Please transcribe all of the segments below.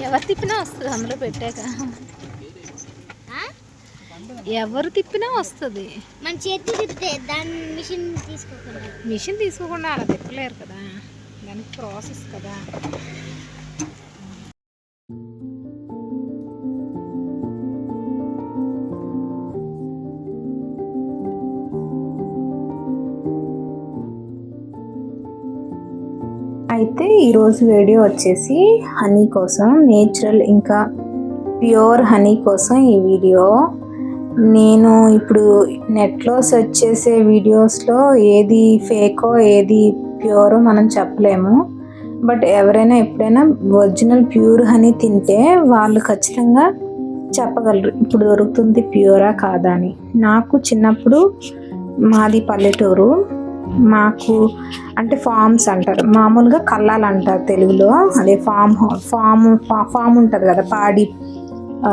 ఎవరు తిప్పినా వస్తుంది అందులో పెట్టాక? ఎవరు తిప్పినా వస్తుంది. మన చేతి తిప్పితే దాని మిషన్ తీసుకోకుండా. మిషన్ తీసుకోకుండా అలా తిప్పలేరు కదా. దానికి ప్రాసెస్ కదా. అయితే ఈరోజు వీడియో వచ్చేసి హనీ కోసం నేచురల్ ఇంకా ప్యూర్ హనీ కోసం ఈ వీడియో. నేను ఇప్పుడు నెట్లో సెర్చ్ చేసే వీడియోస్లో ఏది ఫేకో ఏది ప్యూరో మనం చెప్పలేము. బట్ ఎవరైనా ఎప్పుడైనా ఒరిజినల్ ప్యూర్ హనీ తింటే వాళ్ళు ఖచ్చితంగా చెప్పగలరు ఇప్పుడు దొరుకుతుంది ప్యూరా కాదా అని. నాకు చిన్నప్పుడు మాది పల్లెటూరు. మాకు అంటే ఫామ్స్ అంటారు. మామూలుగా కళ్ళాలు అంటారు తెలుగులో. అదే ఫామ్ ఫామ్ ఫా- ఫామ్ ఉంటుంది కదా పాడి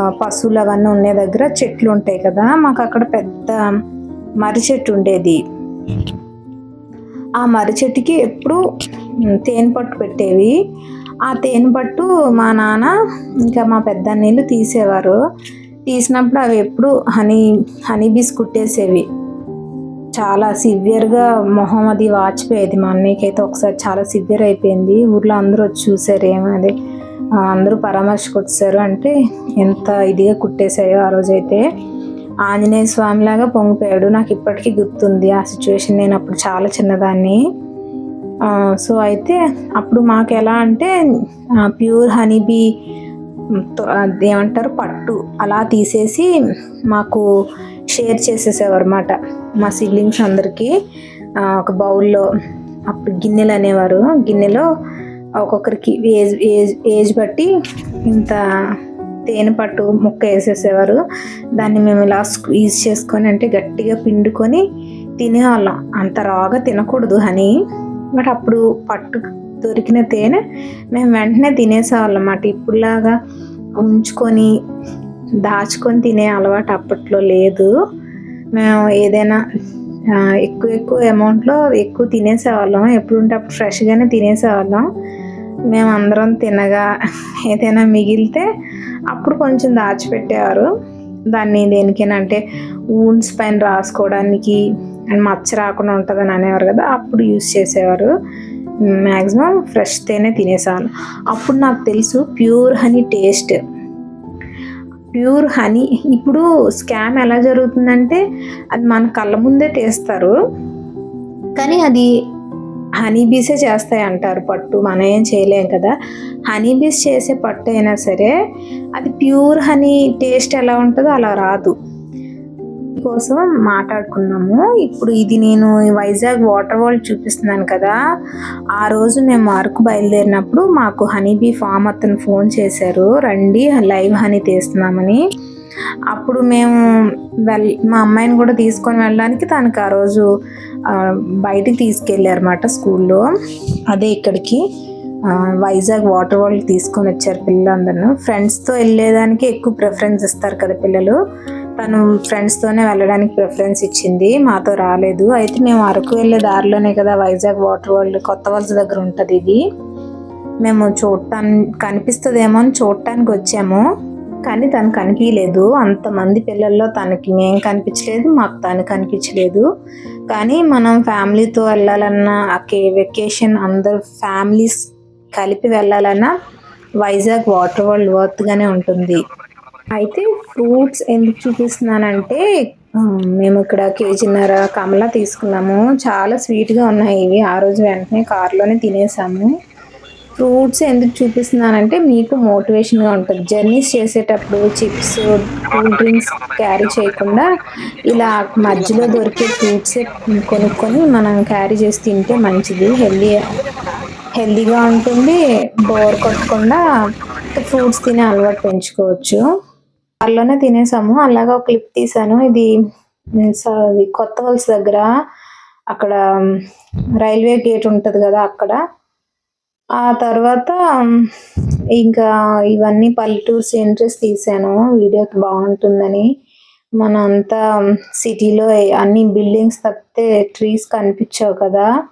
పశువులు అవన్నీ ఉండే దగ్గర చెట్లు ఉంటాయి కదా మాకు అక్కడ పెద్ద మర్రి చెట్టు ఉండేది. ఆ మర్రి చెట్టుకి ఎప్పుడు తేనె పట్టు పెట్టేవి. ఆ తేనె పట్టు మా నాన్న ఇంకా మా పెద్ద నీళ్ళు తీసేవారు. తీసినప్పుడు అవి ఎప్పుడు హనీ హనీ బీస్ కుట్టేసేవి. చాలా సివియర్గా మొహం అది వాచిపోయేది మా అన్నయ్యకైతే ఒకసారి చాలా సివియర్ అయిపోయింది. ఊర్లో అందరూ వచ్చి చూసారు ఏమది అందరూ పరామర్శకు వచ్చారు. అంటే ఎంత ఇదిగా కుట్టేశాయో ఆ రోజైతే. ఆంజనేయ స్వామిలాగా పొంగిపోయాడు. నాకు ఇప్పటికీ గుర్తుంది ఆ సిచ్యువేషన్. నేను అప్పుడు చాలా చిన్నదాన్ని. సో అయితే అప్పుడు మాకు ఎలా అంటే ప్యూర్ హనీబీ ఏమంటారు పట్టు అలా తీసేసి మాకు షేర్ చేసేసేవారు అనమాట మా సిబ్లింగ్స్ అందరికీ ఒక బౌల్లో అప్పుడు గిన్నెలు అనేవారు. గిన్నెలో ఒక్కొక్కరికి ఏజ్ ఏజ్ ఏజ్ బట్టి ఇంత తేనె పట్టు ముక్క వేసేసేవారు. దాన్ని మేము ఇలా స్క్వీజ్ చేసుకొని అంటే గట్టిగా పిండుకొని తినేవాళ్ళం. అంత రాగా తినకూడదు అని బట్ అప్పుడు పట్టు దొరికిన తేనె మేము వెంటనే తినేసేవాళ్ళం అన్నమాట. ఇప్పుడులాగా ఉంచుకొని దాచుకొని తినే అలవాటు అప్పట్లో లేదు. మేము ఏదైనా ఎక్కువ ఎక్కువ అమౌంట్లో ఎక్కువ తినేసేవాళ్ళం. ఎప్పుడు ఉంటే అప్పుడు ఫ్రెష్గానే తినేసేవాళ్ళం. మేము అందరం తినగా ఏదైనా మిగిలితే అప్పుడు కొంచెం దాచిపెట్టేవారు. దాన్ని దేనికైనా అంటే ఊన్స్ పైన రాసుకోవడానికి అండ్ మచ్చ రాకుండా ఉంటుందని అనేవారు కదా అప్పుడు యూస్ చేసేవారు. మ్యాక్సిమం ఫ్రెష్ తేనే తినేసేవాళ్ళం. అప్పుడు నాకు తెలుసు pure honey taste. Pure honey. ఇప్పుడు స్కామ్ ఎలా జరుగుతుందంటే అది మన కళ్ళ ముందే తీస్తారు. కానీ అది హనీ బీసే చేస్తాయి అంటారు పట్టు. మనం ఏం చేయలేం కదా. హనీ బీస్ చేసే పట్టు అయినా సరే అది ప్యూర్ హనీ టేస్ట్ ఎలా ఉంటుందో అలా రాదు. కోసం మాట్లాడుకున్నాము. ఇప్పుడు ఇది నేను వైజాగ్ వాటర్ వరల్డ్ చూపిస్తున్నాను కదా. ఆ రోజు మేము అరకు బయలుదేరినప్పుడు మాకు హనీబీ ఫామ్ అతను ఫోన్ చేశారు. రండి లైవ్ హనీ తీస్తున్నామని. అప్పుడు మేము వెల్ మా అమ్మాయిని కూడా తీసుకొని వెళ్ళడానికి తనకు ఆ రోజు ఆ, బయటికి తీసుకెళ్ళారన్నమాట స్కూల్లో. అదే ఇక్కడికి వైజాగ్ వాటర్ వరల్డ్ తీసుకొని వచ్చారు పిల్లలందరూ. ఫ్రెండ్స్తో వెళ్ళేదానికి ఎక్కువ ప్రిఫరెన్స్ ఇస్తారు కదా పిల్లలు. తను ఫ్రెండ్స్తోనే వెళ్ళడానికి ప్రిఫరెన్స్ ఇచ్చింది. మాతో రాలేదు. అయితే మేము అరకు వెళ్ళే దారిలోనే కదా వైజాగ్ వాటర్ వరల్డ్ కొత్త వలస దగ్గర ఉంటుంది ఇది. మేము చూడటానికి కనిపిస్తుందేమో అని చూడటానికి వచ్చాము. కానీ తను కనిపించలేదు. అంతమంది పిల్లల్లో తనకి మేము కనిపించలేదు మాకు తను కనిపించలేదు. కానీ మనం ఫ్యామిలీతో వెళ్ళాలన్నా వెకేషన్ అందరు ఫ్యామిలీస్ కలిపి వెళ్ళాలన్నా వైజాగ్ వాటర్ వరల్డ్ వర్త్గానే ఉంటుంది. అయితే ఫ్రూట్స్ ఎందుకు చూపిస్తున్నానంటే మేము ఇక్కడ కేజీన్నర కమలా తీసుకున్నాము. చాలా స్వీట్గా ఉన్నాయి ఇవి. ఆ రోజు వెంటనే కారులోనే తినేసాము. ఫ్రూట్స్ ఎందుకు చూపిస్తున్నానంటే మీకు మోటివేషన్గా ఉంటుంది. జర్నీస్ చేసేటప్పుడు చిప్స్ కూల్ డ్రింక్స్ క్యారీ చేయకుండా ఇలా మధ్యలో దొరికే ఫ్రూట్సే కొనుక్కొని మనం క్యారీ చేసి తింటే మంచిది. హెల్దీ హెల్దీగా ఉంటుంది. బోర్ కొట్టకుండా ఫ్రూట్స్ తినే అలవాటు పెంచుకోవచ్చు. కార్లోనే తినేసాము. అలాగా ఒక క్లిప్ తీసాను ఇది స- కొత్త వలస దగ్గర అక్కడ రైల్వే గేట్ ఉంటుంది కదా అక్కడ. ఆ తర్వాత ఇంకా ఇవన్నీ పల్లెటూరు సీనరీస్ తీసాను వీడియోకి బాగుంటుందని. మన అంతా సిటీలో అన్ని బిల్డింగ్స్ తప్పితే ట్రీస్ కనిపించవు కదా.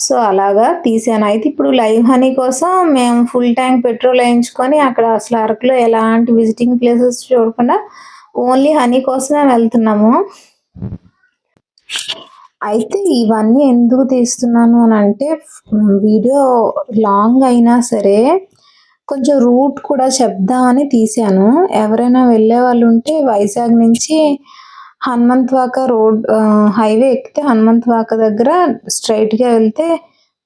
సో అలాగా తీసాను. అయితే ఇప్పుడు లైవ్ హనీ కోసం మేము ఫుల్ ట్యాంక్ పెట్రోల్ వేయించుకొని అక్కడ అసలు అరకులో ఎలాంటి విజిటింగ్ ప్లేసెస్ చూడకుండా ఓన్లీ హనీ కోసమే వెళ్తున్నాము. అయితే ఇవన్నీ ఎందుకు తీస్తున్నాను అని అంటే వీడియో లాంగ్ అయినా సరే కొంచెం రూట్ కూడా చెప్దామని తీశాను ఎవరైనా వెళ్ళే వాళ్ళు ఉంటే వైజాగ్ నుంచి హనుమంతవాక రోడ్ హైవే ఎక్కితే హనుమంతవాక దగ్గర స్ట్రైట్గా వెళ్తే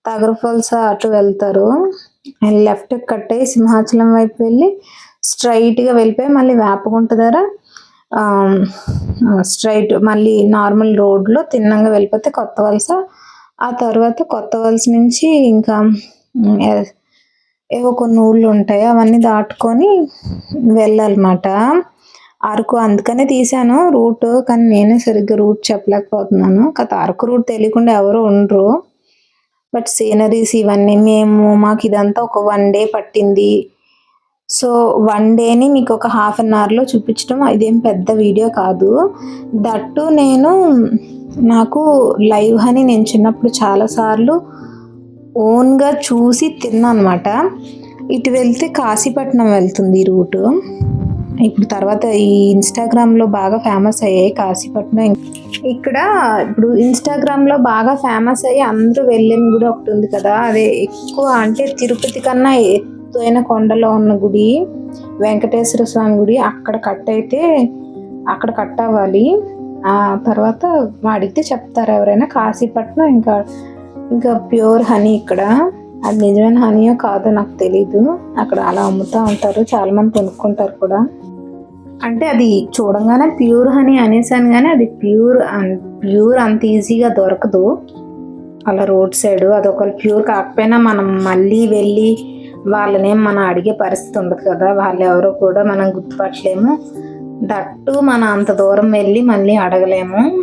తగర ఫాల్స్ అటు వెళ్తారు. లెఫ్ట్ కట్ అయ్యి సింహాచలం వైపు వెళ్ళి స్ట్రైట్గా వెళ్ళిపోయి మళ్ళీ వేపగుంట దగ్గర స్ట్రైట్ మళ్ళీ నార్మల్ రోడ్లో తిన్నంగా వెళ్ళిపోతే కొత్త వలస. ఆ తర్వాత కొత్త వలస నుంచి ఇంకా ఏవో కొన్ని ఊళ్ళు ఉంటాయి అవన్నీ దాటుకొని వెళ్ళాలన్నమాట. అరకు అందుకనే తీసాను రూట్ కానీ నేనే సరిగ్గా రూట్ చెప్పలేకపోతున్నాను. కాదు అరకు రూట్ తెలియకుండా ఎవరు ఉండరు. బట్ సీనరీస్ ఇవన్నీ మేము మాకు ఇదంతా ఒక వన్ డే పట్టింది. సో వన్ డేని మీకు ఒక హాఫ్ అన్ అవర్లో చూపించడం ఇదేం పెద్ద వీడియో కాదు. దట్టు నేను నాకు లైవ్ అని నేను చిన్నప్పుడు చాలాసార్లు ఓన్గా చూసి తిన్నా అనమాట ఇటు వెళ్తే కాశీపట్నం వెళ్తుంది ఈ రూటు. ఇప్పుడు తర్వాత ఈ ఇన్స్టాగ్రామ్లో బాగా ఫేమస్ అయ్యాయి కాశీపట్నం. ఇక్కడ ఇప్పుడు ఇన్స్టాగ్రామ్లో బాగా ఫేమస్ అయ్యి అందరూ వెళ్ళిన గుడి ఒకటి ఉంది కదా. అదే ఎక్కువ అంటే తిరుపతి కన్నా ఎత్తైన కొండలో ఉన్న గుడి వెంకటేశ్వర స్వామి గుడి అక్కడ కట్ అయితే అక్కడ కట్ అవ్వాలి. ఆ తర్వాత అడిగితే చెప్తారు ఎవరైనా కాశీపట్నం ఇంకా ఇంకా ప్యూర్ హనీ ఇక్కడ. అది నిజమైన హనీయో కాదో నాకు తెలీదు. అక్కడ అలా అమ్ముతూ ఉంటారు. చాలా మంది కొనుక్కుంటారు కూడా. అంటే అది చూడంగానే ప్యూర్ హనీ అనేసాను కానీ అది ప్యూర్ ప్యూర్ అంత ఈజీగా దొరకదు. అలా రోడ్ సైడ్ అది ఒకవేళ ప్యూర్ కాకపోయినా మనం మళ్ళీ వెళ్ళి వాళ్ళనేం మనం అడిగే పరిస్థితి ఉండదు కదా. వాళ్ళు ఎవరో కూడా మనం గుర్తుపట్టలేము. దట్టు మనం అంత దూరం వెళ్ళి మళ్ళీ అడగలేము.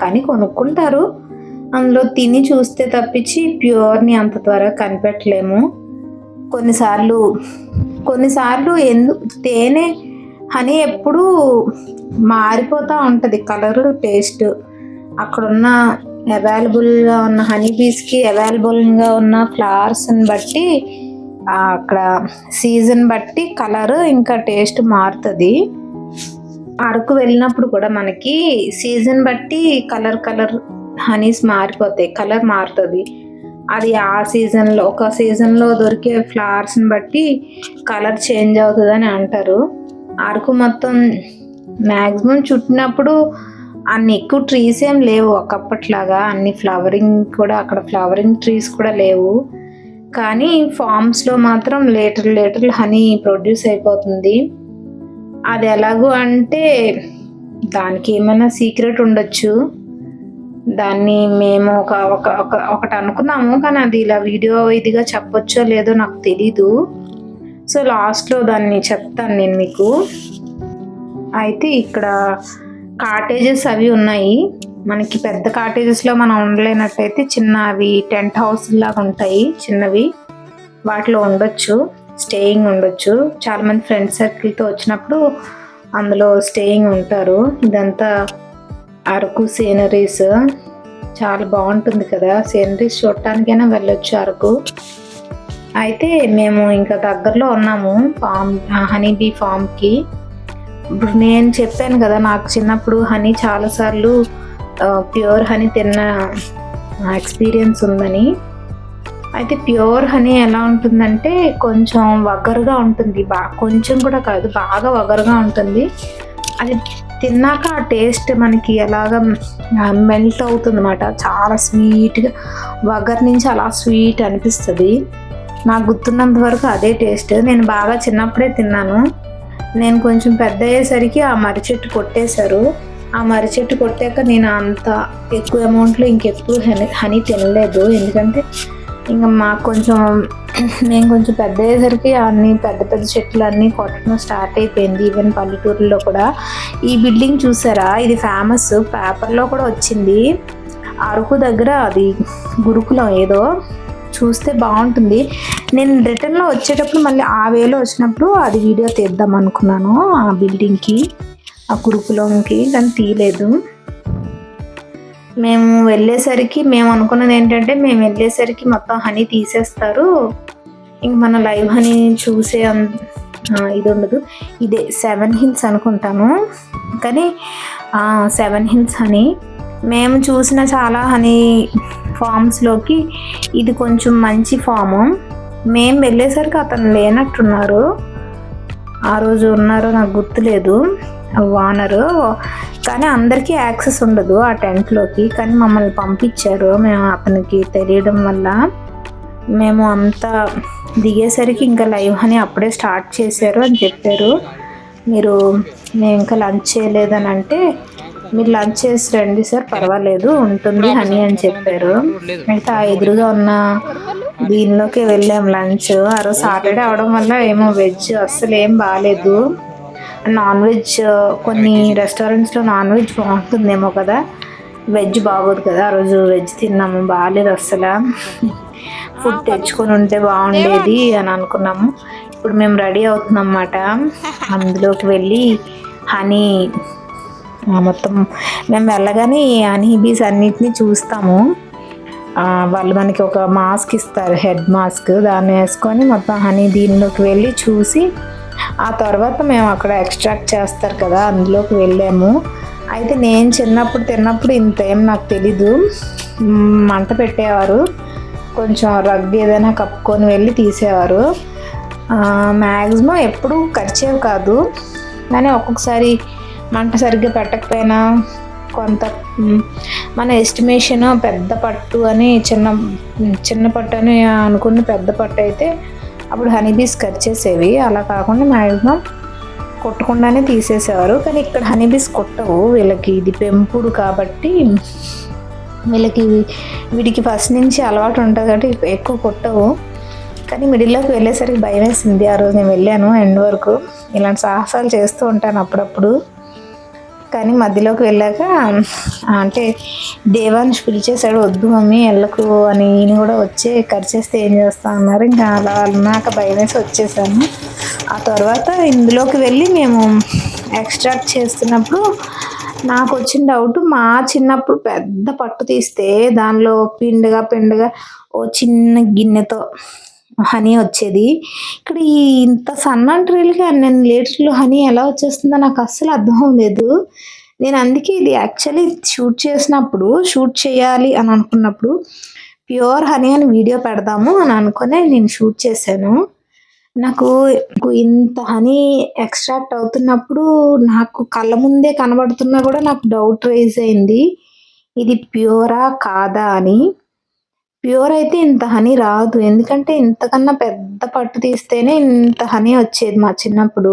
కానీ కొనుక్కుంటారు. అందులో తిని చూస్తే తప్పించి ప్యూర్ని అంత త్వరగా కనిపెట్టలేము. కొన్నిసార్లు కొన్నిసార్లు ఎందు తేనె హనీ ఎప్పుడూ మారిపోతూ ఉంటుంది. Colour taste. అక్కడున్న అవైలబుల్గా ఉన్న హనీ బీస్కి అవైలబుల్గా ఉన్న ఫ్లవర్స్ని బట్టి అక్కడ సీజన్ బట్టి కలర్ ఇంకా టేస్ట్ మారుతుంది. అరకు వెళ్ళినప్పుడు కూడా మనకి సీజన్ బట్టి కలర్ కలర్ హనీస్ మారిపోతాయి కలర్ మారుతుంది. అది ఆ సీజన్లో ఒక సీజన్లో దొరికే ఫ్లవర్స్ని బట్టి కలర్ చేంజ్ అవుతుందని అంటారు. అరకు మొత్తం మ్యాక్సిమం చుట్టినప్పుడు అన్ని ఎక్కువ ట్రీస్ ఏం లేవు ఒకప్పట్లాగా అన్ని ఫ్లవరింగ్ కూడా అక్కడ ఫ్లవరింగ్ ట్రీస్ కూడా లేవు. కానీ ఫామ్స్లో మాత్రం లీటర్ లీటర్ హనీ ప్రొడ్యూస్ అయిపోతుంది. అది ఎలాగో అంటే దానికి ఏమైనా సీక్రెట్ ఉండొచ్చు. దాన్ని మేము ఒక ఒక ఒక- ఒకటి అనుకున్నాము కానీ అది ఇలా వీడియో ఇదిగా చెప్పొచ్చో లేదో నాకు తెలీదు. సో లాస్ట్లో దాన్ని చెప్తాను నేను మీకు. అయితే ఇక్కడ కాటేజెస్ అవి ఉన్నాయి. మనకి పెద్ద కాటేజెస్లో మనం ఉండలేనట్టయితే చిన్న అవి టెంట్ హౌస్ లాగా ఉంటాయి చిన్నవి. వాటిలో ఉండొచ్చు స్టేయింగ్ ఉండొచ్చు. చాలామంది ఫ్రెండ్స్ ఫ్రెండ్ సర్కిల్తో వచ్చినప్పుడు అందులో స్టేయింగ్ ఉంటారు. ఇదంతా అరకు సీనరీస్ చాలా బాగుంటుంది కదా. సీనరీస్ చూడటానికైనా వెళ్ళొచ్చు అరకు. అయితే మేము ఇంకా దగ్గరలో ఉన్నాము ఫామ్ హనీ బీ ఫామ్కి. ఇప్పుడు నేను చెప్పాను కదా నాకు చిన్నప్పుడు హనీ చాలాసార్లు ప్యూర్ హనీ తిన్న ఎక్స్పీరియన్స్ ఉందని. అయితే ప్యూర్ హనీ ఎలా ఉంటుందంటే కొంచెం వగరుగా ఉంటుంది. బా కొంచెం కూడా కాదు బాగా వగరుగా ఉంటుంది. అది తిన్నాక ఆ టేస్ట్ మనకి ఎలాగ మెల్ట్ అవుతుంది అనమాట చాలా స్వీట్గా వగర్ నుంచి అలా స్వీట్ అనిపిస్తుంది. నాకు గుర్తున్నంత వరకు అదే టేస్ట్. నేను బాగా చిన్నప్పుడే తిన్నాను. నేను కొంచెం పెద్ద అయ్యేసరికి ఆ మర్రి చెట్టు కొట్టేశారు. ఆ మర్రి చెట్టు కొట్టాక నేను అంత ఎక్కువ అమౌంట్లో ఇంకెప్పుడు హనీ హనీ తినలేదు. ఎందుకంటే ఇంకా మాకు కొంచెం నేను కొంచెం పెద్ద అయ్యేసరికి అన్ని పెద్ద పెద్ద చెట్లు అన్నీ కొట్టడం స్టార్ట్ అయిపోయింది. ఈవెన్ పల్లెటూరులో కూడా. ఈ బిల్డింగ్ చూసారా? ఇది ఫేమస్ పేపర్లో కూడా వచ్చింది. అరకు దగ్గర అది గురుకులం ఏదో. చూస్తే బాగుంటుంది. నేను రిటర్న్లో వచ్చేటప్పుడు మళ్ళీ ఆ వేలో వచ్చినప్పుడు అది వీడియో తీద్దాం అనుకున్నాను ఆ బిల్డింగ్కి ఆ గురుకులంకి. కానీ తీయలేదు. మేము వెళ్ళేసరికి మేము అనుకున్నది ఏంటంటే మేము వెళ్ళేసరికి మొత్తం హనీ తీసేస్తారు. ఇంక మన లైవ్ హనీ చూసే ఇది ఉండదు. ఇదే సెవెన్ హిల్స్ అనుకుంటాను. కానీ సెవెన్ హిల్స్ హనీ మేము చూసిన చాలా హనీ ఫామ్స్లోకి ఇది కొంచెం మంచి ఫాము మేము వెళ్ళేసరికి అతను లేనట్టున్నారు. ఆ రోజు ఉన్నారో నాకు గుర్తులేదు. వానరు. కానీ అందరికీ యాక్సెస్ ఉండదు ఆ టెంట్లోకి. కానీ మమ్మల్ని పంపించారు. మేము అతనికి తెలియడం వల్ల మేము అంతా దిగేసరికి ఇంకా లైవ్ అని అప్పుడే స్టార్ట్ చేశారు అని చెప్పారు. మీరు మేము ఇంకా లంచ్ చేయలేదని అంటే మీరు లంచ్ చేసి రండి సార్ పర్వాలేదు ఉంటుంది హనీ అని చెప్పారు. అయితే ఆ ఎదురుగా ఉన్న దీనిలోకి వెళ్ళాం లంచ్. ఆ రోజు సాటర్డే అవడం వల్ల ఏమో వెజ్ అస్సలు ఏం బాగాలేదు. నాన్ వెజ్ కొన్ని రెస్టారెంట్స్లో నాన్ వెజ్ బాగుంటుందేమో కదా. వెజ్ బాగోదు కదా. ఆ రోజు వెజ్ తిన్నాము. బాగాలేదు అస్సలు. ఫుడ్ తెచ్చుకొని ఉంటే బాగుండేది అని అనుకున్నాము. ఇప్పుడు మేము రెడీ అవుతున్నాం అన్నమాట అందులోకి వెళ్ళి హనీ మొత్తం మేము వెళ్ళగానే ఈ హనీ బీస్ అన్నిటినీ చూస్తాము. వాళ్ళు మనకి ఒక మాస్క్ ఇస్తారు. Head mask. దాన్ని వేసుకొని మొత్తం హనీ దీనిలోకి వెళ్ళి చూసి ఆ తర్వాత మేము అక్కడ ఎక్స్ట్రాక్ట్ చేస్తారు కదా అందులోకి వెళ్ళాము. అయితే నేను చిన్నప్పుడు తిన్నప్పుడు ఇంత ఏం నాకు తెలీదు. మంట పెట్టేవారు. కొంచెం రగ్ ఏదైనా కప్పుకొని వెళ్ళి తీసేవారు. మ్యాక్సిమం ఎప్పుడు ఖర్చేవి కాదు. కానీ ఒక్కొక్కసారి మంట సరిగ్గా పెట్టకపోయినా కొంత మన ఎస్టిమేషన్ పెద్ద పట్టు అని చిన్న చిన్న పట్టు అని అనుకున్న పెద్ద పట్టు అయితే అప్పుడు హనీబీస్ కట్ చేసేవి. అలా కాకుండా మ్యాక్సిమం కొట్టకుండానే తీసేసేవారు. కానీ ఇక్కడ హనీబీస్ కొట్టవు. వీళ్ళకి ఇది పెంపుడు కాబట్టి వీళ్ళకి వీడికి ఫస్ట్ నుంచి అలవాటు ఉంటుంది కాబట్టి ఎక్కువ కొట్టవు. కానీ మిడిల్లోకి వెళ్ళేసరికి భయం వేసింది ఆ రోజు నేను వెళ్ళాను ఎండ్ వరకు. ఇలాంటి సాహసాలు చేస్తూ ఉంటాను అప్పుడప్పుడు. కానీ మధ్యలోకి వెళ్ళాక అంటే దేవాన్ని పిలిచేశాడు వద్దు మమ్మీ వెళ్ళకు అని ఈయన కూడా వచ్చి కట్ చేస్తే ఏం చేస్తా అన్నారు. ఇంకా అలా నాకు భయం వేసి వచ్చేసాను ఆ తర్వాత ఇందులోకి వెళ్ళి మేము ఎక్స్ట్రాక్ట్ చేస్తున్నప్పుడు నాకు వచ్చిన డౌట్ మా చిన్నప్పుడు పెద్ద పట్టు తీస్తే దానిలో పిండిగా పిండిగా ఓ చిన్న గిన్నెతో హనీ వచ్చేది. ఇక్కడ ఈ ఇంత సన్నటి రీల్గా అన్ని లీటర్లు హనీ ఎలా వచ్చేస్తుందో నాకు అస్సలు అర్థం లేదు నేను అందుకే ఇది యాక్చువల్లీ షూట్ చేసినప్పుడు షూట్ చేయాలి అని అనుకున్నప్పుడు ప్యూర్ హనీ అని వీడియో పెడదాము అని అనుకునే నేను షూట్ చేశాను. నాకు ఇంత హనీ ఎక్స్ట్రాక్ట్ అవుతున్నప్పుడు నాకు కళ్ళ ముందే కనబడుతున్నా కూడా నాకు డౌట్ రైజ్ అయింది. ఇది ప్యూరా కాదా అని. ప్యూర్ అయితే ఇంత హనీ రాదు. ఎందుకంటే ఇంతకన్నా పెద్ద పట్టు తీస్తేనే ఇంత హనీ వచ్చేది మా చిన్నప్పుడు.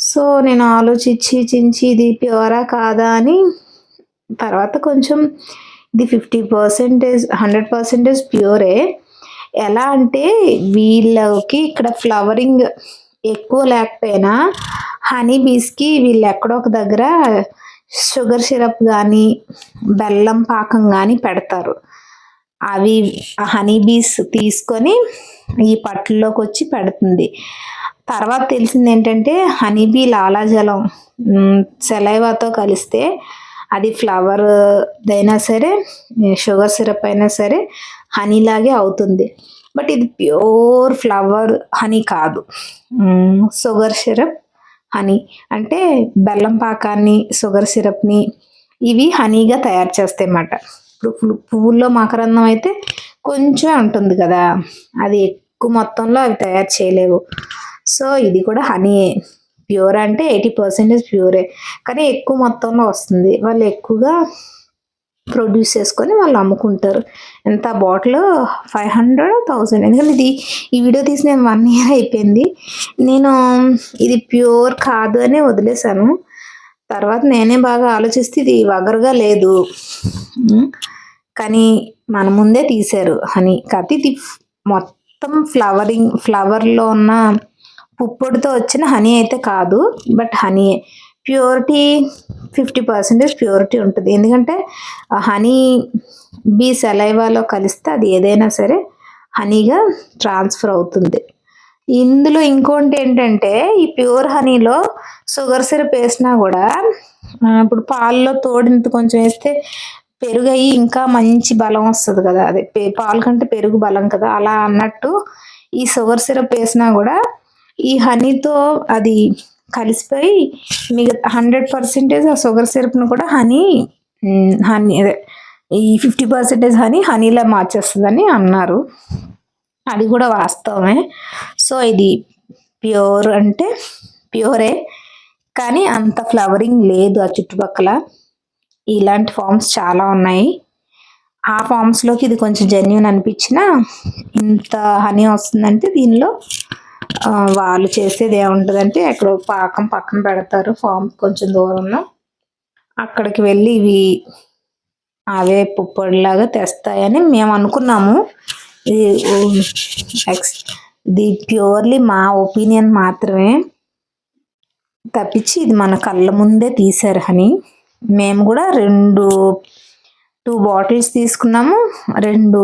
సో నేను ఆలోచించి చించి ఇది ప్యూరా కాదా అని తర్వాత కొంచెం ఇది ఫిఫ్టీ పర్సెంటేజ్ హండ్రెడ్ పర్సెంటేజ్ ప్యూరే. ఎలా అంటే వీళ్ళకి ఇక్కడ ఫ్లవరింగ్ ఎక్కువ లేకపోయినా హనీ బీస్కి వీళ్ళు ఎక్కడో ఒక దగ్గర షుగర్ సిరప్ కానీ బెల్లం పాకం కానీ పెడతారు. అవి హనీ బీస్ తీసుకొని ఈ పట్టులోకి వచ్చి పెడుతుంది. తర్వాత తెలిసింది ఏంటంటే హనీబీ లాలాజలం సెలైవాతో కలిస్తే అది ఫ్లవర్ అయినా సరే షుగర్ సిరప్ అయినా సరే హనీలాగే అవుతుంది. బట్ ఇది ప్యూర్ ఫ్లవర్ హనీ కాదు. షుగర్ సిరప్ హనీ అంటే బెల్లం పాకాన్ని షుగర్ సిరప్ని ఇవి హనీగా తయారు చేస్తాయి అన్నమాట ఇప్పుడు పువ్వుల్లో మకరందం అయితే కొంచెం ఉంటుంది కదా. అది ఎక్కువ మొత్తంలో అవి తయారు చేయలేవు. సో ఇది కూడా హనీయే ప్యూర్ అంటే ఎయిటీ పర్సెంటేజ్ ప్యూరే. కానీ ఎక్కువ మొత్తంలో వస్తుంది. వాళ్ళు ఎక్కువగా ప్రొడ్యూస్ చేసుకొని వాళ్ళు అమ్ముకుంటారు. ఎంత బాటిల్? ఫైవ్ హండ్రెడ్ థౌజండ్ ఎందుకంటే ఇది ఈ వీడియో తీసి నేను వన్ ఇయర్ అయిపోయింది. నేను ఇది ప్యూర్ కాదు అని వదిలేశాను. తర్వాత నేనే బాగా ఆలోచిస్తే ఇది వగరుగా లేదు. కానీ మన ముందే తీశారు హనీ. కాకపోతే ఇది మొత్తం ఫ్లవరింగ్ ఫ్లవర్లో ఉన్న పుప్పొడితో వచ్చిన హనీ అయితే కాదు బట్ హనీయే. ప్యూరిటీ ఫిఫ్టీ పర్సెంటేజ్ ప్యూరిటీ ఉంటుంది. ఎందుకంటే హనీ బీ సెలైవాలో కలిస్తే అది ఏదైనా సరే హనీగా ట్రాన్స్ఫర్ అవుతుంది. ఇందులో ఇంకోటి ఏంటంటే ఈ ప్యూర్ హనీలో షుగర్ సిరప్ వేసినా కూడా ఇప్పుడు పాలలో తోడింత కొంచెం వేస్తే పెరుగు అయ్యి ఇంకా మంచి బలం వస్తుంది కదా. అదే పాలు కంటే పెరుగు బలం కదా. అలా అన్నట్టు ఈ షుగర్ సిరప్ వేసినా కూడా ఈ హనీతో అది కలిసిపోయి మిగతా హండ్రెడ్ పర్సెంటేజ్ ఆ షుగర్ సిరప్ను కూడా హనీ హనీ అదే ఈ ఫిఫ్టీ పర్సెంటేజ్ హనీ హనీలా మార్చేస్తుందని అన్నారు. అది కూడా వాస్తవమే. సో ఇది ప్యూర్ అంటే ప్యూరే కానీ అంత ఫ్లవరింగ్ లేదు ఆ చుట్టుపక్కల. ఇలాంటి ఫామ్స్ చాలా ఉన్నాయి. ఆ ఫామ్స్లోకి ఇది కొంచెం జెన్యున్ అనిపించిన ఇంత హనీ వస్తుందంటే దీనిలో వాళ్ళు చేసేది ఏముంటుందంటే అక్కడ పాకం పక్కన పెడతారు ఫామ్ కొంచెం దూరంలో. అక్కడికి వెళ్ళి ఇవి అవే పుప్పొడిలాగా తెస్తాయని మేము అనుకున్నాము. ఇది ఎక్స్ ఇది ప్యూర్లీ మా ఒపీనియన్ మాత్రమే. తప్పించి ఇది మన కళ్ళ ముందే తీశారు హనీ. మేము కూడా రెండు టూ బాటిల్స్ తీసుకున్నాము. రెండు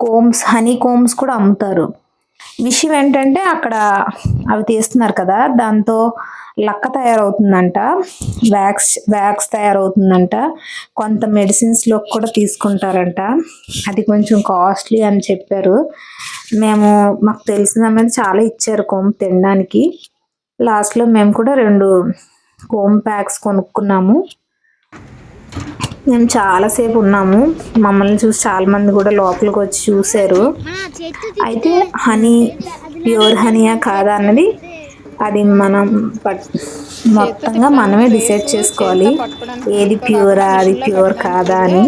కోమ్స్ హనీ కోమ్స్ కూడా అమ్ముతారు. విషయం ఏంటంటే అక్కడ అవి తీస్తున్నారు కదా దాంతో లక్క తయారవుతుందంట వ్యాక్స్ వ్యాక్స్ తయారవుతుందంట కొంత మెడిసిన్స్లో కూడా తీసుకుంటారంట. అది కొంచెం కాస్ట్లీ అని చెప్పారు. మేము మాకు తెలిసిన మీద చాలా ఇచ్చారు కోమ్ తినడానికి. లాస్ట్లో మేము కూడా రెండు కోమ్ ప్యాక్స్ కొనుక్కున్నాము. మేము చాలాసేపు ఉన్నాము. మమ్మల్ని చూసి చాలా మంది కూడా లోపలికి వచ్చి చూశారు. అయితే హనీ ప్యూర్ హనీయా కాదా అన్నది అది మనం పట్ మొత్తంగా మనమే డిసైడ్ చేసుకోవాలి. ఏది ప్యూరా అది ప్యూర్ కాదా అని.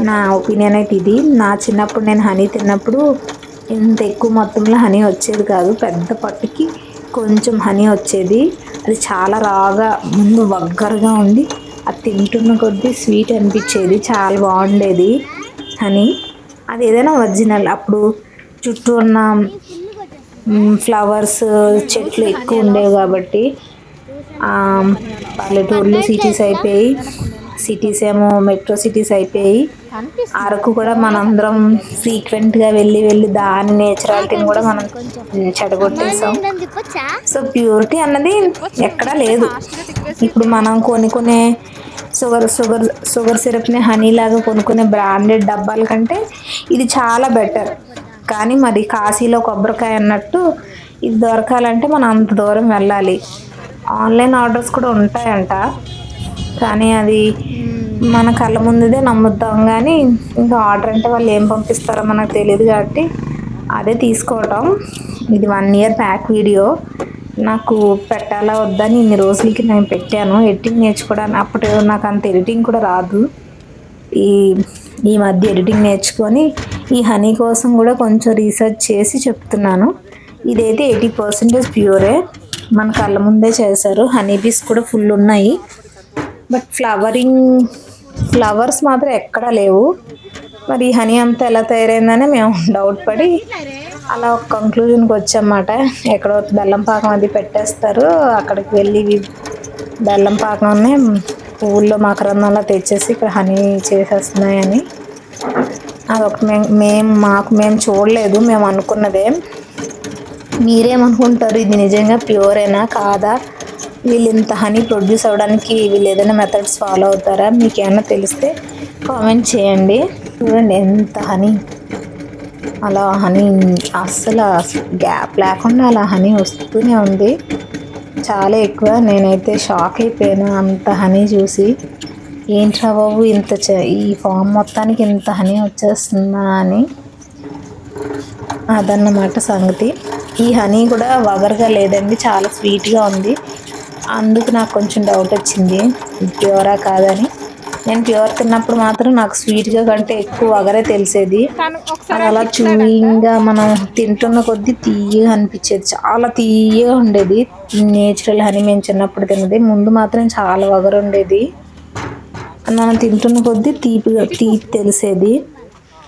నా ఒపీనియన్ అయితే ఇది. నా చిన్నప్పుడు నేను హనీ తిన్నప్పుడు ఇంత ఎక్కువ మొత్తంలో హనీ వచ్చేది కాదు. పెద్ద పట్టుకి కొంచెం హనీ వచ్చేది. అది చాలా రాగా ముందు వగ్గరగా ఉండి అది తింటున్న కొద్దీ స్వీట్ అనిపించేది. చాలా బాగుండేది హనీ. అది ఏదైనా ఒరిజినల్. అప్పుడు చుట్టూ ఉన్న ఫ్లవర్స్ చెట్లు ఎక్కువ ఉండేవి కాబట్టి ఆ, పల్లెటూర్లు సిటీస్ అయిపోయి సిటీస్ ఏమో మెట్రో సిటీస్ అయిపోయి అరకు కూడా మనందరం ఫ్రీక్వెంట్గా వెళ్ళి వెళ్ళి దాని నేచురాలిటీని కూడా మనం చెడగొట్టేసాం. సో ప్యూరిటీ అన్నది ఎక్కడా లేదు. ఇప్పుడు మనం కొనుక్కునే షుగర్ షుగర్ షుగర్ సిరప్ని హనీ లాగా కొనుక్కునే బ్రాండెడ్ డబ్బాల కంటే ఇది చాలా బెటర్. కానీ మరి కాశీలో కొబ్బరికాయ అన్నట్టు ఇది దొరకాలంటే మనం అంత దూరం వెళ్ళాలి. ఆన్లైన్ ఆర్డర్స్ కూడా ఉంటాయంట. కానీ అది మన కళ్ళ ముందుదే నమ్ముద్దాం కానీ ఇంకా ఆర్డర్ అంటే వాళ్ళు ఏం పంపిస్తారో మనకు తెలియదు కాబట్టి అదే తీసుకోవటం. ఇది వన్ ఇయర్ బ్యాక్ వీడియో. నాకు పెట్టాలా వద్దని ఇన్ని రోజులకి నేను పెట్టాను. ఎడిటింగ్ నేర్చుకోవడానికి అప్పుడు నాకు అంత ఎడిటింగ్ కూడా రాదు. ఈ ఈ మధ్య ఎడిటింగ్ నేర్చుకొని ఈ హనీ కోసం కూడా కొంచెం రీసెర్చ్ చేసి చెప్తున్నాను. ఇదైతే ఎయిటీ పర్సెంటేజ్ ప్యూరే. మన కళ్ళ ముందే చేశారు. హనీ బీస్ కూడా ఫుల్ ఉన్నాయి. బట్ ఫ్లవరింగ్ ఫ్లవర్స్ మాత్రం ఎక్కడా లేవు. మరి ఈ హనీ అంతా ఎలా తయారైందని మేము డౌట్ పడి అలా ఒక కంక్లూజన్కి వచ్చామన్నమాట. ఎక్కడో బెల్లం పాకం అది పెట్టేస్తారు. అక్కడికి వెళ్ళి బెల్లం పాకంని పువ్వుల్లో మకరందంలా తెచ్చేసి ఇక్కడ హనీ చేసేస్తున్నాయని. అదొక మేము మేము మాకు మేము చూడలేదు మేము అనుకున్నదే. మీరేమనుకుంటారు? ఇది నిజంగా ప్యూరేనా కాదా? వీళ్ళు ఇంత హనీ ప్రొడ్యూస్ అవ్వడానికి వీళ్ళు ఏదైనా మెథడ్స్ ఫాలో అవుతారా? మీకు ఏమైనా తెలిస్తే కామెంట్ చేయండి. చూడండి ఎంత హనీ. అలా హనీ అస్సలు గ్యాప్ లేకుండా అలా హనీ వస్తూనే ఉంది. చాలా ఎక్కువ. నేనైతే షాక్ అయిపోయాను అంత హనీ చూసి. ఏంట్రా బాబు ఇంత ఈ ఫామ్ మొత్తానికి ఇంత హనీ వచ్చేస్తుందా అని అదన్నమాట సంగతి. ఈ హనీ కూడా వగరుగా లేదండి చాలా స్వీట్గా ఉంది. అందుకు నాకు కొంచెం డౌట్ వచ్చింది. ప్యూరా కాదని. నేను ప్యూర్ తిన్నప్పుడు మాత్రం నాకు స్వీట్గా కంటే ఎక్కువ వగరే తెలిసేది. అది అలా చూయింగ్గా మనం తింటున్న కొద్దీ తీయగా అనిపించేది. చాలా తీయగా ఉండేది. నేచురల్ హనీ మేము చిన్నప్పుడు తిన్నది. ముందు మాత్రం చాలా వగరు ఉండేది మనం తింటున్న కొద్దీ తీపి తీపి తెలిసేది.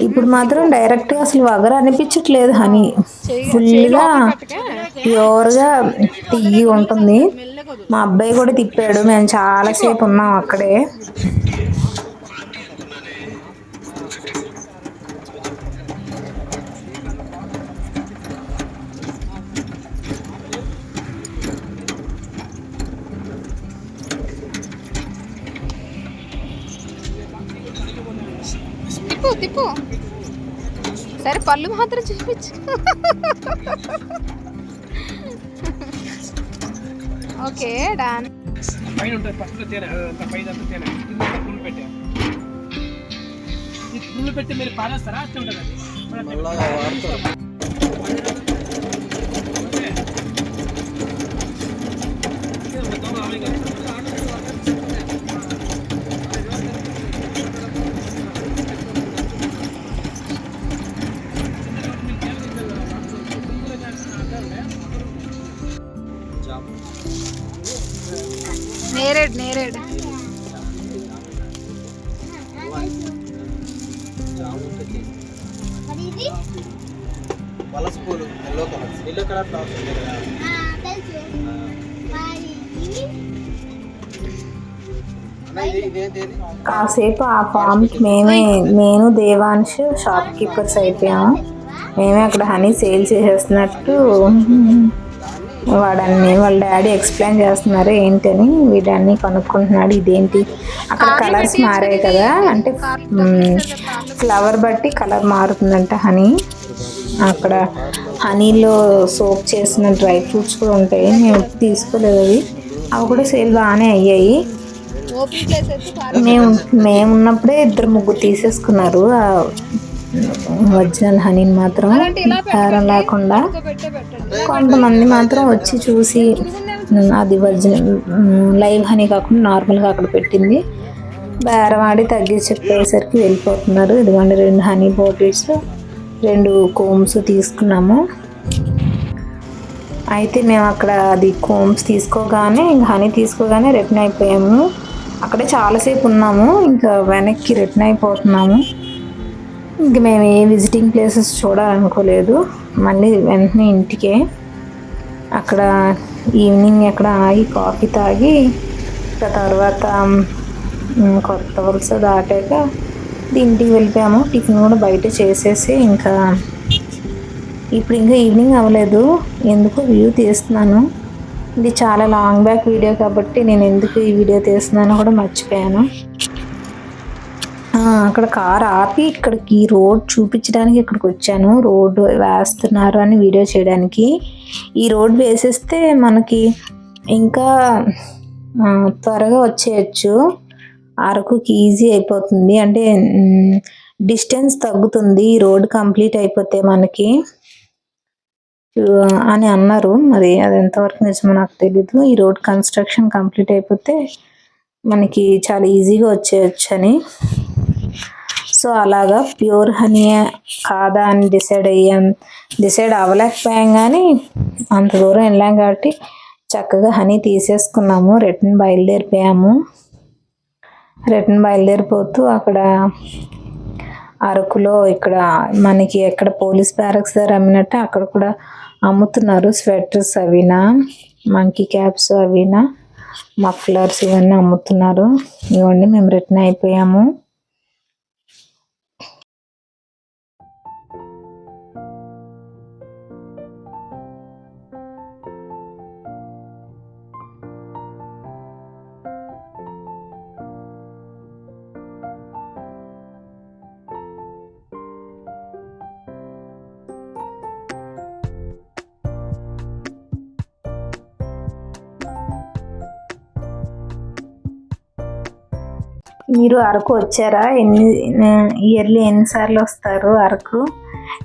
ఇప్పుడు మాత్రం డైరెక్ట్గా అసలు వగర అనిపించట్లేదు హనీ. ఫుల్గా ప్యూర్గా తియ్యి ఉంటుంది. మా అబ్బాయి కూడా తిప్పాడు. మేము చాలాసేపు ఉన్నాం అక్కడే. తిప్పు సరే పళ్ళు మాత్రం చూపించు. ఓకే డాన్ పైన ఉంటుంది ఫస్ట్ తేనె అంత పైన అంత తేనె. పుల్లు పెట్టా. పెట్టి మీరు పాలేస్తారా అట్లా ఉంటుంది అది. కాసేపు ఆ ఫామ్కి మేమే నేను దేవాంశ్ షాప్ కీపర్స్ అయిపోయాము మేమే అక్కడ హనీ సేల్ చేసేస్తున్నట్టు వాడన్ని వాళ్ళ డాడీ ఎక్స్ప్లెయిన్ చేస్తున్నారు ఏంటని వీడన్ని కనుక్కుంటున్నాడు ఇదేంటి. అక్కడ కలర్స్ మారాయి కదా అంటే ఫ్లవర్ బట్టి కలర్ మారుతుందంట హనీ. అక్కడ హనీలో సోప్ చేసిన డ్రై ఫ్రూట్స్ కూడా ఉంటాయి నేను తీసుకోలేదు అవి. అవి కూడా సేల్ బాగానే అయ్యాయి. మేము మేము ఉన్నప్పుడే ఇద్దరు ముగ్గురు తీసేసుకున్నారు. ఆ ఒరిజినల్ హనీని మాత్రం కారం లేకుండా కొంతమంది మాత్రం వచ్చి చూసి "ఉమ్, అది ఒరిజినల్ లైవ్ హనీ కాకుండా నార్మల్గా అక్కడ పెట్టింది. బేరం ఆడి తగ్గించి చెప్పేసరికి వెళ్ళిపోతున్నారు. ఇదిగోండి రెండు హనీ బాటిల్స్ రెండు కోమ్స్ తీసుకున్నాము. అయితే మేము అక్కడ అది కోమ్స్ తీసుకోగానే ఇంకా హనీ తీసుకోగానే రిటర్న్ అయిపోయాము. అక్కడే చాలాసేపు ఉన్నాము. ఇంకా వెనక్కి రిటర్న్ అయిపోతున్నాము. ఇంక మేము ఏ విజిటింగ్ ప్లేసెస్ చూడాలనుకోలేదు. మళ్ళీ వెంటనే ఇంటికే. అక్కడ ఈవినింగ్ అక్కడ ఆగి కాఫీ తాగి ఇంకా తర్వాత కొత్త వలస దాటాక ఇంటికి వెళ్ళిపోయాము. టిఫిన్ కూడా బయట చేసేసి ఇంకా ఇప్పుడు ఇంకా ఈవినింగ్ అవ్వలేదు. ఎందుకు వ్యూ తీస్తున్నాను. ఇది చాలా లాంగ్ బ్యాక్ వీడియో కాబట్టి నేను ఎందుకు ఈ వీడియో తీస్తున్నానో కూడా మర్చిపోయాను. అక్కడ కార్ ఆపి ఇక్కడికి రోడ్ చూపించడానికి ఇక్కడికి వచ్చాను. రోడ్డు వేస్తున్నారు అని వీడియో చేయడానికి. ఈ రోడ్ వేసేస్తే మనకి ఇంకా త్వరగా వచ్చేయచ్చు. అరకుకి ఈజీ అయిపోతుంది. అంటే డిస్టెన్స్ తగ్గుతుంది. ఈ రోడ్ కంప్లీట్ అయిపోతే మనకి. అని అన్నారు. మరి అది ఎంతవరకు నిజమో నాకు తెలీదు. ఈ రోడ్ కన్స్ట్రక్షన్ కంప్లీట్ అయిపోతే మనకి చాలా ఈజీగా వచ్చేయచ్చు అని సో అలాగా ప్యూర్ హనీ కాదా అని డిసైడ్ అయ్యాం. డిసైడ్ అవ్వలేకపోయాం కానీ అంత దూరం వెళ్ళాం కాబట్టి చక్కగా హనీ తీసేసుకున్నాము. రిటర్న్ బయలుదేరిపోయాము. రిటర్న్ బయలుదేరిపోతూ అక్కడ అరకులో ఇక్కడ మనకి ఎక్కడ పోలీస్ బ్యారక్స్ దగ్గర అమ్మినట్టు అక్కడ కూడా అమ్ముతున్నారు స్వెటర్స్ అవినా మంకీ క్యాప్స్ అవినా మఫ్లర్స్ ఇవన్నీ అమ్ముతున్నారు. ఇవ్వండి మేము రిటర్న్ అయిపోయాము. మీరు అరకు వచ్చారా? ఎన్ని ఇయర్లీ ఎన్నిసార్లు వస్తారు అరకు?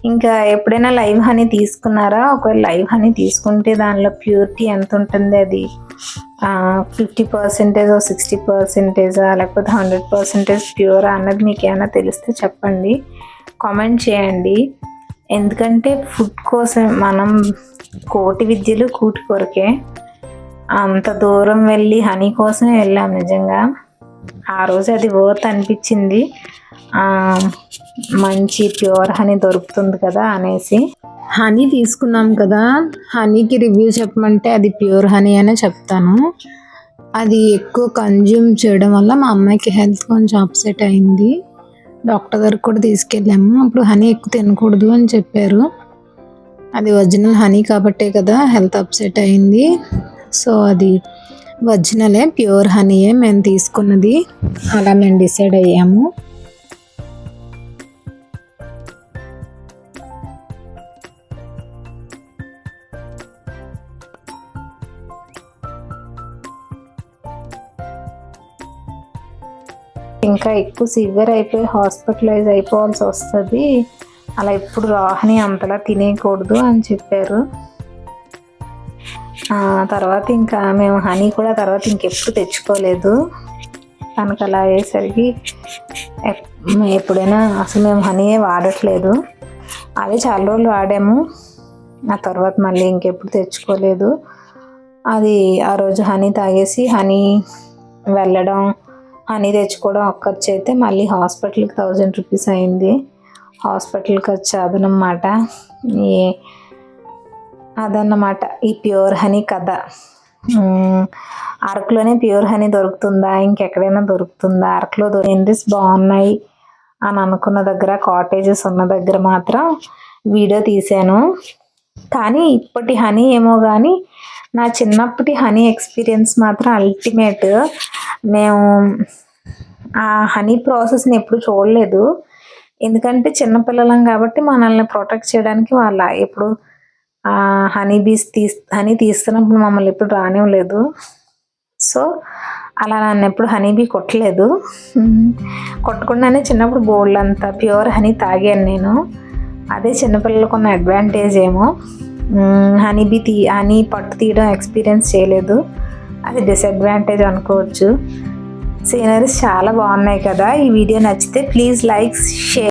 ఇంకా ఎప్పుడైనా లైవ్ హనీ తీసుకున్నారా? ఒకవేళ లైవ్ హనీ తీసుకుంటే దానిలో ప్యూరిటీ ఎంత ఉంటుంది అది? ఫిఫ్టీ పర్సెంటేజ్ సిక్స్టీ పర్సెంటేజా లేకపోతే హండ్రెడ్ పర్సెంటేజ్ ప్యూరా అన్నది మీకు ఏమైనా తెలిస్తే చెప్పండి. కామెంట్ చేయండి. ఎందుకంటే ఫుడ్ కోసం మనం కోటి విద్యలు కూటి కొరకే అంత దూరం వెళ్ళి హనీ కోసమే వెళ్ళాం నిజంగా. ఆ రోజు అది వర్త్ అనిపించింది. మంచి ప్యూర్ హనీ దొరుకుతుంది కదా అనేసి. హనీ తీసుకున్నాం కదా. హనీకి రివ్యూ చెప్పమంటే అది ప్యూర్ హనీ అనే చెప్తాను. అది ఎక్కువ కన్జ్యూమ్ చేయడం వల్ల మా అమ్మాయికి హెల్త్ కొంచెం అప్సెట్ అయింది. డాక్టర్ దగ్గర కూడా తీసుకెళ్ళాము. అప్పుడు హనీ ఎక్కువ తినకూడదు అని చెప్పారు. అది ఒరిజినల్ హనీ కాబట్టే కదా హెల్త్ అప్సెట్ అయింది. సో అది ఒరిజినలే ప్యూర్ హనీయే మేము తీసుకున్నది. అలా మేము డిసైడ్ అయ్యాము. ఇంకా ఎక్కువ సివియర్ అయిపోయి హాస్పిటలైజ్ అయిపోవాల్సి వస్తుంది. అలా ఎప్పుడు రాహని అంతలా తినేయకూడదు అని చెప్పారు. తర్వాత ఇంకా మేము హనీ కూడా తర్వాత ఇంకెప్పుడు తెచ్చుకోలేదు. తనకు అలా అయ్యేసరికి ఎప్పుడైనా అసలు మేము హనీయే వాడట్లేదు. అదే చాలా రోజులు వాడాము. ఆ తర్వాత మళ్ళీ ఇంకెప్పుడు తెచ్చుకోలేదు. అది ఆ రోజు హనీ తాగేసి హనీ వెళ్ళడం హనీ తెచ్చుకోవడం ఒక ఖర్చు అయితే మళ్ళీ హాస్పిటల్కి థౌజండ్ రూపీస్ అయింది. హాస్పిటల్కి వచ్చి అదనమాట. ఏ అదన్నమాట. ఈ ప్యూర్ హనీ కథ. అరకులోనే ప్యూర్ హనీ దొరుకుతుందా? ఇంకెక్కడైనా దొరుకుతుందా? అరకులో దొరికింది బాగున్నాయి అని అనుకున్న దగ్గర కాటేజెస్ ఉన్న దగ్గర మాత్రం వీడియో తీశాను. కానీ ఇప్పటి హనీ ఏమో కానీ నా చిన్నప్పటి హనీ ఎక్స్పీరియన్స్ మాత్రం అల్టిమేట్. మేము ఆ హనీ ప్రాసెస్ని ఎప్పుడు చూడలేదు. ఎందుకంటే చిన్నపిల్లలం కాబట్టి మనల్ని ప్రొటెక్ట్ చేయడానికి వాళ్ళ ఎప్పుడు హనీ బీస్ తీ హనీ తీస్తున్నప్పుడు మమ్మల్ని ఎప్పుడు రానివ్వలేదు. సో అలా నన్ను ఎప్పుడు హనీ బీ కొట్టలేదు. కొట్టకుండానే చిన్నప్పుడు బోల్డ్ అంతా ప్యూర్ హనీ తాగాను నేను. అదే చిన్నపిల్లలకు ఉన్న అడ్వాంటేజ్ ఏమో. హనీ బీ తీ హనీ పట్టు తీయడం ఎక్స్పీరియన్స్ చేయలేదు. అది డిసడ్వాంటేజ్ అనుకోవచ్చు. సీనరీస్ చాలా బాగున్నాయి కదా. ఈ వీడియో నచ్చితే ప్లీజ్ లైక్ షేర్